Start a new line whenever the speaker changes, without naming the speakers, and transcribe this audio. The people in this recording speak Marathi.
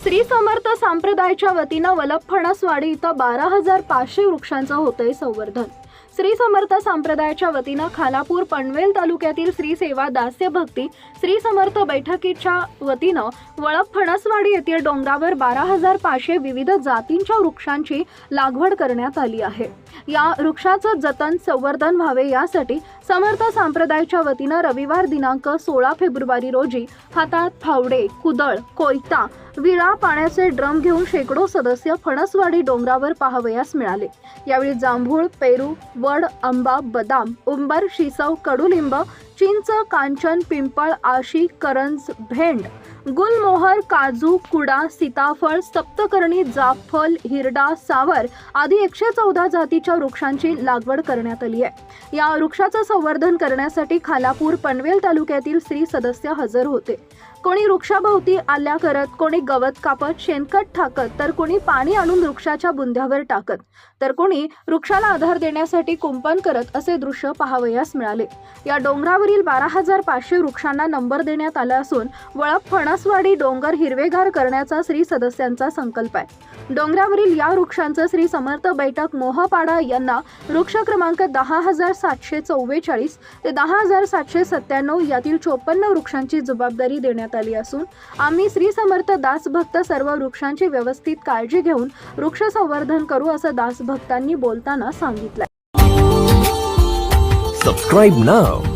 स्त्री समर्थ संप्रदायाच्या वतीनं वलपफणसवाडी इथं बारा हजार पाचशे वृक्षांचं होतंय संवर्धन. श्री समर्थ संप्रदायाच्या वतीनं खालापूर पनवेल तालुक्यातील श्री सेवा दास्य भक्ती श्री समर्थ बैठकीच्या वतीनं वळप फणसवाडी येथील डोंगरावर बारा हजार पाचशे विविध जातींच्या वृक्षांची लागवड करण्यात आली आहे. या वृक्षाचं जतन संवर्धन व्हावे यासाठी समर्थ संप्रदायाच्या वतीनं रविवार दिनांक सोळा फेब्रुवारी रोजी हातात फावडे कुदळ कोयता विळा पाण्याचे ड्रम घेऊन शेकडो सदस्य फणसवाडी डोंगरावर पाहावयास मिळाले. यावेळी जांभूळ पेरू वड आंबा बदाम उंबर शिसव कडुलिंब चिंच कांचन पिंपळ आशी करंज भेंड गुलमोहर काजू कुडा सीताफळ सप्तकर्णी जाफल हिरडा सावर आदी एकशे चौदा जातीच्या वृक्षांची लागवड करण्यात आली आहे. या वृक्षाचं संवर्धन करण्यासाठी खालापूर पनवेल तालुक्यातील स्त्री सदस्य हजर होते. कोणी वृक्षाभोवती आल्या करत कोणी गवत कापत शेणखत टाकत तर कोणी पाणी आणून वृक्षाच्या बुंध्यावर टाकत तर कोणी वृक्षाला आधार देण्यासाठी कुंपण करत असे दृश्य पाहावयास मिळाले. या डोंगरावर डोंगरावरील बारा हजार पाचशे वृक्षांना नंबर देण्यात आला असून वळप फणसवाडी डोंगर हिरवेगार करण्याचा श्री सदस्यांचा संकल्प आहे. डोंगरावरील या वृक्षांचं श्री समर्थ बैठक मोहपाडा यांना वृक्ष क्रमांक दहा हजार सातशे चव्वेचाळीस ते दहा हजार सातशे सत्त्याण्णव यातील चोपन्न वृक्षांची जबाबदारी देण्यात आली असून आम्ही श्री समर्थ दासभक्त सर्व वृक्षांची व्यवस्थित काळजी घेऊन वृक्ष संवर्धन करू असं दासभक्तांनी बोलताना सांगितलं
Subscribe now.